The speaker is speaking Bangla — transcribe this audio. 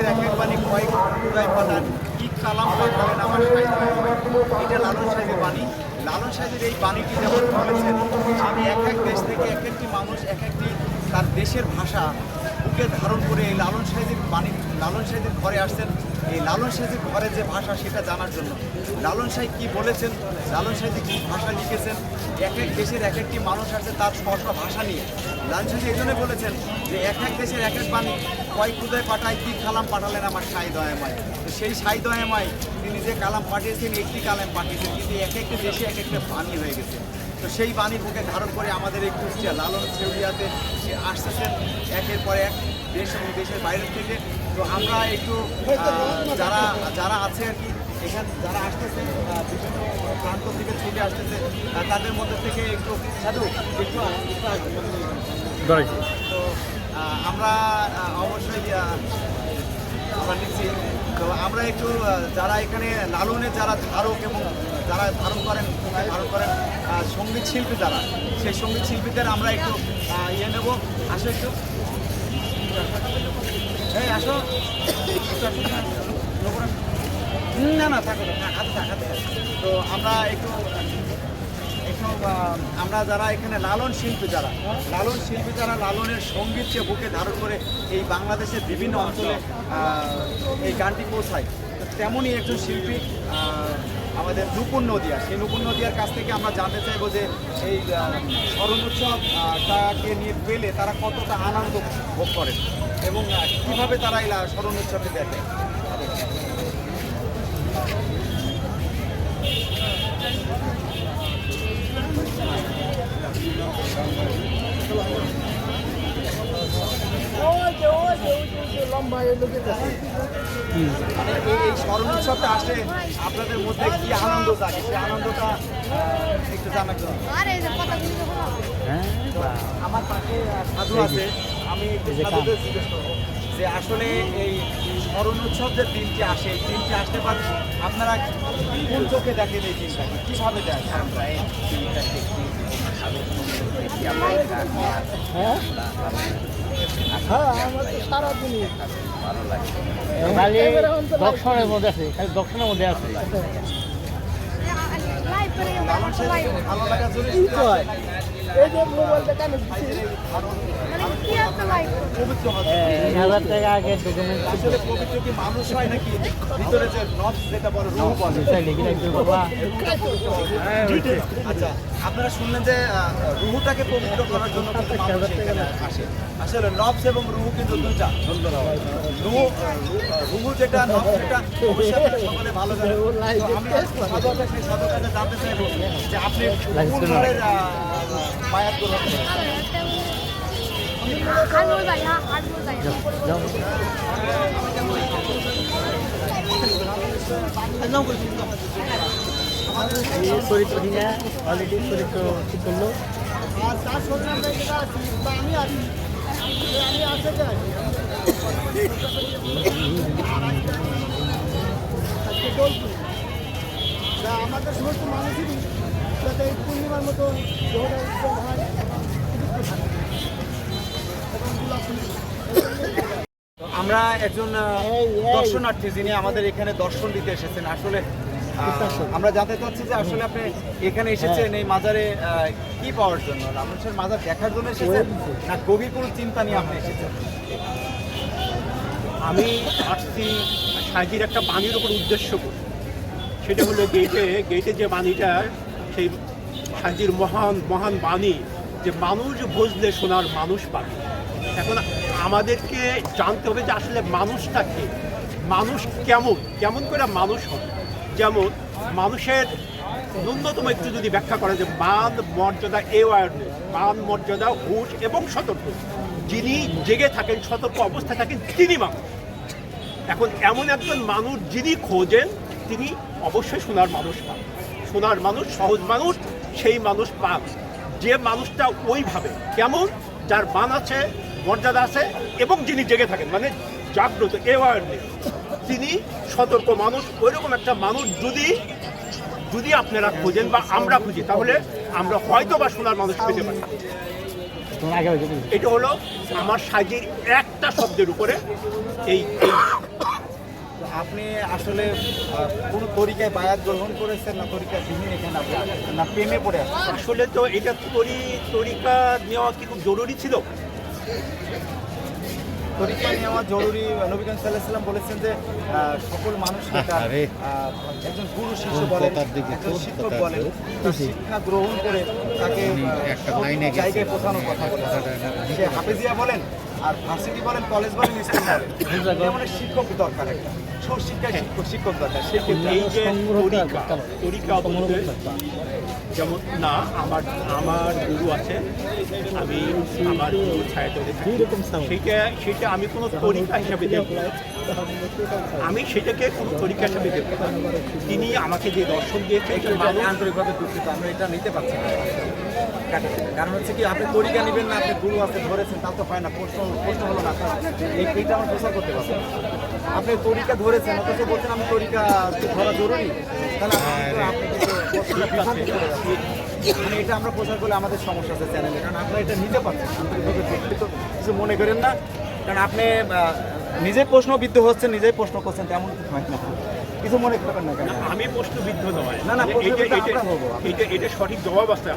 দেশের এক এক বাণী কয়েক উদয় পাতার কি কালাম পাঠালেন আমার সাহিত্য এটা লালন সাহেবের বাণী। লালন সাহেবের এই বাণীটি যেমন বলেছেন, আমি এক এক দেশ থেকে এক একটি মানুষ, এক একটি তার দেশের ভাষা বুকে ধারণ করে এই লালন সাহেবের বাণী লালন সাহেবের ঘরে আসছেন। এই লালন সাহেবের ঘরে যে ভাষা, সেটা জানার জন্য। লালন সাহেব কি বলেছেন? লালন সাহেব কি ভাষা লিখেছেন? এক এক দেশের এক একটি মানুষ আছে তার স্পষ্ট ভাষা নিয়ে। লালন সাহেব এই জন্য বলেছেন যে এক এক দেশের এক এক বাণী, কয় খুদায় পাঠায়, কি কালাম পাঠালেন আমার সাই দয়াময়। তো সেই সাই দয়াময় তিনি যে কালাম পাঠিয়েছেন, একটি কালাম পাঠিয়েছেন, কিন্তু এক একটা দেশে এক একটা বাণী হয়ে গেছে। তো সেই বাণী বুকে ধারণ করে আমাদের এই কুষ্টিয়া লালন সেউলিয়াতে সে আসতেছেন। একের পর এক দেশ এবং দেশের বাইরে থেকে। তো আমরা একটু যারা যারা আছে আর কি এখানে যারা আসতেছে বিভিন্ন প্রান্ত থেকে ছুটে আসতেছে তাদের মধ্যে থেকে একটু সাধু একটু। তো আমরা অবশ্যই আমরা নিচ্ছি তো আমরা একটু যারা এখানে লালনের যারা ধারক এবং যারা ধারণ করেন ধারণ করেন সংগীত শিল্পী যারা সেই সংগীত শিল্পীদের আমরা একটু ইয়ে নেব। আসো একটু। এই আসো। না না থাকো হাতে থাক, হাতে তো আমরা একটু একটু আমরা যারা এখানে লালন শিল্পী যারা লালন শিল্পী যারা লালনের সঙ্গীতকে বুকে ধারণ করে এই বাংলাদেশের বিভিন্ন অঞ্চলে এই গানটি পৌঁছায় তেমনই একজন শিল্পী আমাদের নুপুর নদিয়া। সেই নুপুর নদিয়ার কাছ থেকে আমরা জানতে চাইব যে এই স্মরণ উৎসবটাকে নিয়ে পেলে তারা কতটা আনন্দ ভোগ করেন এবং কীভাবে তারা এই স্মরণ উৎসবটি দেখে? মানে এই স্মরণ উৎসবটা আসলে আপনাদের মধ্যে কি আনন্দ জাগে? সেই আনন্দটা একটু জানার জন্য। যে কথাগুলো তো বলা। আমার পাশে সাধু আছে আমি একটু সাধুদের জিজ্ঞেস করব যে আসলে এই স্মরণ উৎসব যে দিনটি আসে এই দিনটি আসতে পারে আপনারা কোন চোখে দেখেন এই দিনটাকে কীভাবে দেখেন? আমরা এই দিনটা দেখি খালি দর্শনের মধ্যে আছে খালি দর্শনের মধ্যে আছে। মানে আসলে মানুষ হয় ভিতরে যে যেটা আচ্ছা আপনারা শুনলেন যে রুহুটাকে পবিত্র করার জন্য আসে আসলে নফস এবং রুহু কিন্তু দুইটা রুহু রুহু যেটা নফস যেটা ভালো জানেন তো আমি জানতে যে আপনি কোন ধরনের মায়াত গ্রহণ করেন আজমল ভাই হ্যাঁ আজমল ভাই চরিত্র কিনা অলরেডি চরিত্র ঠিক করল আমাদের সমস্ত মানুষেরই মতো হয় আমরা একজন দর্শনার্থী যিনি আমাদের এখানে দর্শন দিতে এসেছেন। আসলে আমরা জানতে চাচ্ছি যে আসলে আপনি এখানে এসেছেন এই মাজারে কি পাওয়ার জন্য? মানুষের মাজার দেখার জন্য এসেছেন? না গভীর কোনো চিন্তা নিয়ে আপনি এসেছেন? আমি আসছি সাজির একটা বাণীর উপর উদ্দেশ্য করি। সেটা হলো গেটে গেটে যে বাণীটা সেই সাজির মহান মহান বাণী যে মানুষ বুঝলে শোনার মানুষ পাবে। এখন আমাদেরকে জানতে হবে যে আসলে মানুষটাকে মানুষ কেমন? কেমন করে মানুষ হবে? যেমন মানুষের ন্যূনতম একটু যদি ব্যাখ্যা করা যে মান, মর্যাদা অ্যাওয়ারনেস মান, মর্যাদা, হুশ এবং সতর্ক। যিনি জেগে থাকেন, সতর্ক অবস্থায় থাকেন, তিনি মানুষ। এখন এমন একজন মানুষ যিনি খোঁজেন, তিনি অবশ্যই সোনার মানুষ পান সোনার মানুষ, সহজ মানুষ সেই মানুষ পান যে মানুষটা ওইভাবে কেমন? যার মান আছে মর্যাদা আছে এবং যিনি জেগে থাকেন মানে জাগ্রত অ্যাওয়ারনেস তিনি সতর্ক মানুষ ওইরকম একটা মানুষ যদি যদি আপনারা খোঁজেন বা আমরা খুঁজি তাহলে আমরা হয়তো বা সোনার মানুষ পেতে পারি। এটা হলো আমার সাজির একটা শব্দের উপরে এই আপনি আসলে কোনো তরিকায় বায়াত গ্রহণ করেছেন না তরিকা বিহীন এখানে আপনি আসছেন? না প্রেমে পড়ে আসলে তো এটা তরি তরিকা নেওয়া কি খুব জরুরি ছিল? তরিকা নেওয়া জরুরি নবীগঞ্জ সাল্লাহাম বলেছেন যে সকল মানুষকে তার একজন গুরু শিষ্য বলেন একজন শিক্ষক বলেন তার শিক্ষা গ্রহণ করে তাকে। জায়গায় পৌঁছানোর কথা বলেন সে হাফেজিয়া বলেন আর ভার্সিটি বলেন কলেজ বলেন স্কুল বলেন। শিক্ষক দরকার একটা। সুশিক্ষায় শিক্ষক শিক্ষক দরকার সেক্ষেত্রে এই যে তরিকা তরিকা যেমন না আমার আমার গুরু আছে আমি আমার গুরু ছায়াতলে থাকি। সেটা সেটা আমি কোনো তরিকা হিসাবে দেখব আমি সেটাকে কোনো তরিকা হিসাবে দেখব। তিনি আমাকে যে দর্শন দিয়েছে আন্তরিকভাবে দুঃখিত আমরা এটা নিতে পারছি না। কারণ হচ্ছে কি আপনি তরিকা নেবেন না আপনি গুরু আছে ধরেছেন তা তো হয় না প্রশ্ন প্রশ্ন হলো না। এই এইটা আমরা প্রচার করতে পারছি না। আপনি তরিকা ধরেছেন অথচ বলছেন আমি তরিকা ধরা জরুরি। তাহলে আপনি তো- যাচ্ছেন। মানে এটা আমরা প্রচার করলে আমাদের সমস্যা আছে চ্যানেলে কারণ আপনারা এটা নিতে পারছেন। আন্তরিকভাবে কিছু মনে করেন না। কারণ আপনি নিজেই প্রশ্নবিদ্ধ হচ্ছেন নিজেই প্রশ্ন করছেন তেমন কিছু হয় না। কিছু মনে করবেন না কেন? আমি প্রশ্নবিদ্ধ নয়। না, না, এটা এটা সঠিক জবাব আছে